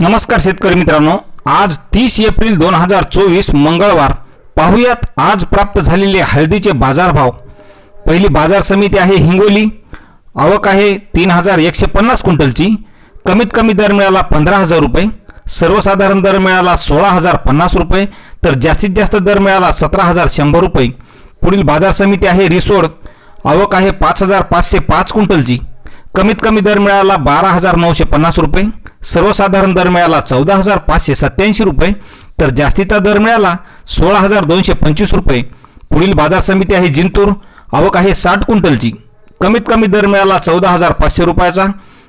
नमस्कार शेतकरी मित्रांनो. आज तीस एप्रिल दोन हजार चोवीस मंगळवार. पाहुयात आज प्राप्त झालेले हळदीचे बाजारभाव. पहिली बाजार समिती आहे हिंगोली. आवक आहे तीन हजार एकशे पन्नास क्विंटलची. कमीत कमी दर मिळाला पंधरा हजार रुपये. सर्वसाधारण दर मिळाला सोळा हजार पन्नास रुपये. तर जास्तीत जास्त दर मिळाला सतरा हजार शंभर रुपये. पुढील बाजार समिती आहे रिसोड. आवक आहे पाच हजार पाचशे पाच क्विंटलची. कमीत कमी दर मिळाला बारा हजार नऊशे पन्नास रुपये. सर्वसाधारण दर मिळाला चौदा हजार पाचशे सत्याऐंशी रुपये तर जास्तीचा दर मिळाला सोळा हजार दोनशे पंचवीस रुपये. पुढील बाजार समिती आहे जिंतूर आवक आहे साठ क्विंटलची. कमीत कमी दर मिळाला चौदा हजार पाचशे रुपयाचा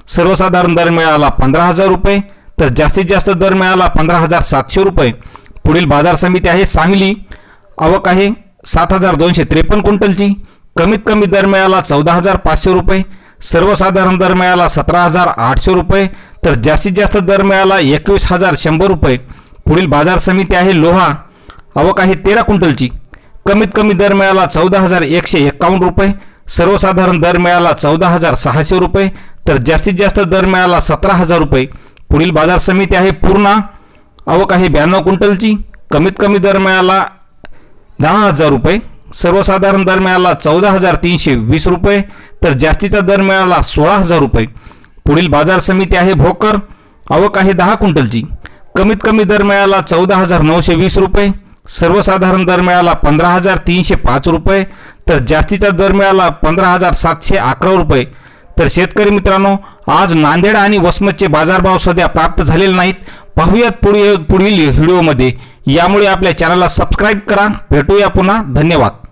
सर्वसाधारण दर मिळाला पंधरा हजार रुपये तर जास्तीत जास्त दर मिळाला पंधरा हजार सातशे रुपये. पुढील बाजार समिती आहे सांगली आवक आहे सात हजार दोनशे त्रेपन्न क्विंटलची. कमीत कमी दर मिळाला चौदा हजार पाचशे रुपये सर्वसाधारण दर मिळाला सतरा हजार आठशे रुपये तर जास्तीत जास्त दर मिळाला एकवीस हजार शंभर रुपये. पुढील बाजार समिती आहे लोहा. आवक आहे तेरा क्विंटलची. कमीत कमी दर मिळाला चौदा हजार एकशे एक्कावन्न रुपये. सर्वसाधारण दर मिळाला चौदा हजार सहाशे रुपये. तर जास्तीत जास्त दर मिळाला सतरा हजार रुपये. पुढील बाजार समिती आहे पूर्णा. आवक आहे ब्याण्णव क्विंटलची. कमीत कमी दर मिळाला दहा हजार रुपये. सर्वसाधारण दर मिळाला चौदा हजार तीनशे वीस रुपये. तर जास्तीचा दर मिळाला सोळा हजार रुपये. पुढील बाजार समिती आहे भोकर. आवक आहे दहा क्विंटलची. कमीत कमी दर मिळाला चौदा हजार नऊशे वीस रुपये. सर्वसाधारण दर मिळाला पंधरा हजार तीनशे पाच रुपये. तर जास्तीचा दर मिळाला पंधरा हजार सातशे अकरा रुपये. तर शेतकरी मित्रांनो आज नांदेड आणि वसमतचे बाजारभाव सध्या प्राप्त झालेले नाहीत. पाहूयात पुढे पुढील व्हिडिओमध्ये. यामुळे आपल्या चॅनलला सबस्क्राईब करा. भेटूया पुन्हा. धन्यवाद.